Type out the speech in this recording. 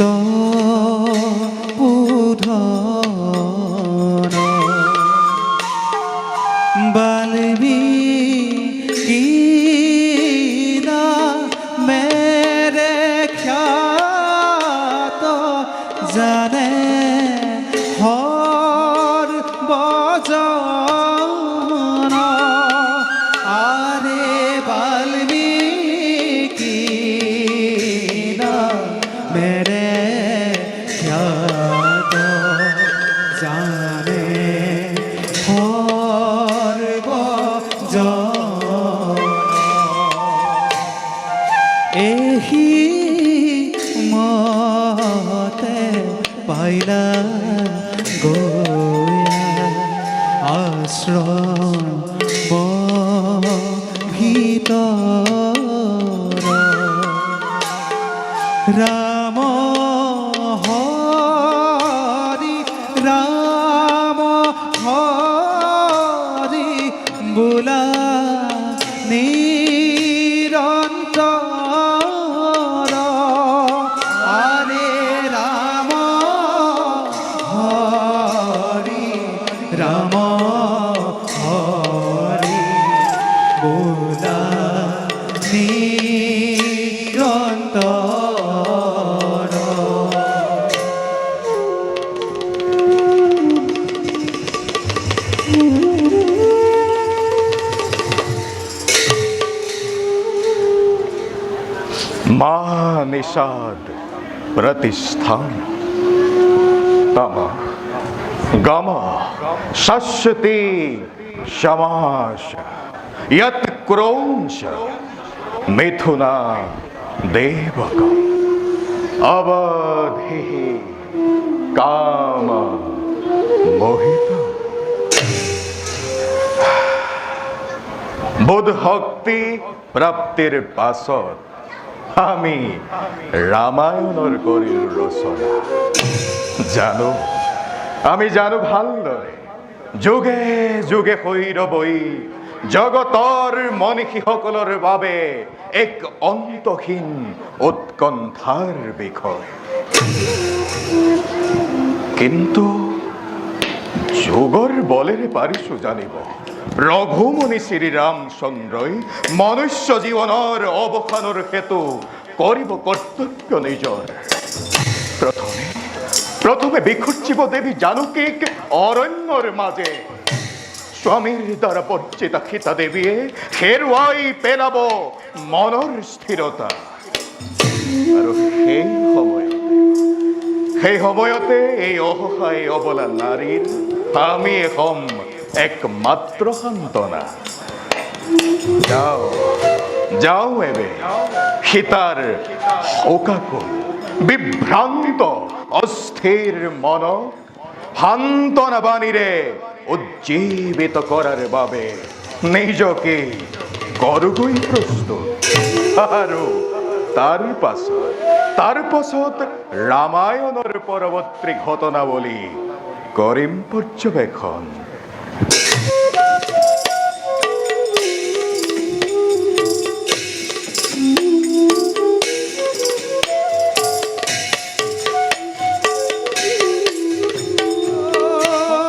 তো পুধন বাল্মীকিনা মেরে খ্যাত জানে এহি মতে পাইলা গয়া আশ্রম ভিতর রাম বুলা নিরন্তর মা নিষাদ প্রতিষ্ঠান তম গম শাশ্বতী সমাস यत् ক্রৌঞ্চ মিথুনা দেবক অবধি কাম মোহিত বোধ শক্তি প্ৰাপ্তিৰ পাছত আমি ৰামায়ণৰ কৰিলো ৰচনা জানো আমি জানো ভালদৰে যুগে যুগে শৈৰৱই জগতৰ মনীষীসকলৰ বাবে এক অন্তহীন উৎকণ্ঠাৰ বিষয়। কিন্তু যুগৰ বলেৰে পাৰিছো জানিব। ৰঘুমুনি শ্ৰীৰামচন্দ্ৰই মনুষ্য জীৱনৰ অৱসানৰ হেতু কৰিব কৰ্তব্য নিজৰ। প্ৰথমে প্ৰথমে বিখুৰ্চিব দেৱী জানকীক অৰণ্যৰ মাজে স্বামীৰ দ্বাৰা বঞ্চিত সীতা দেৱীয়ে হেৰুৱাই পেলাব মনৰ স্থিৰতা আৰু সেই সময়ত সেই সময়তে এই অসহায় অবলা নারীর আমি হম একমাত্র সান্ত্বনা। যাও যাও এবে সীতার শোকাকুল বিভ্রান্ত অস্থির মন সান্ত্বনা বাণীৰে উজ্জীবিত করার বাবে নিজকে কৰগৈ প্রস্তুত। আৰু তার পাছত তার পাছত রামায়ণের পরবর্তী ঘটনাবলী করিম পৰ্যবেক্ষণ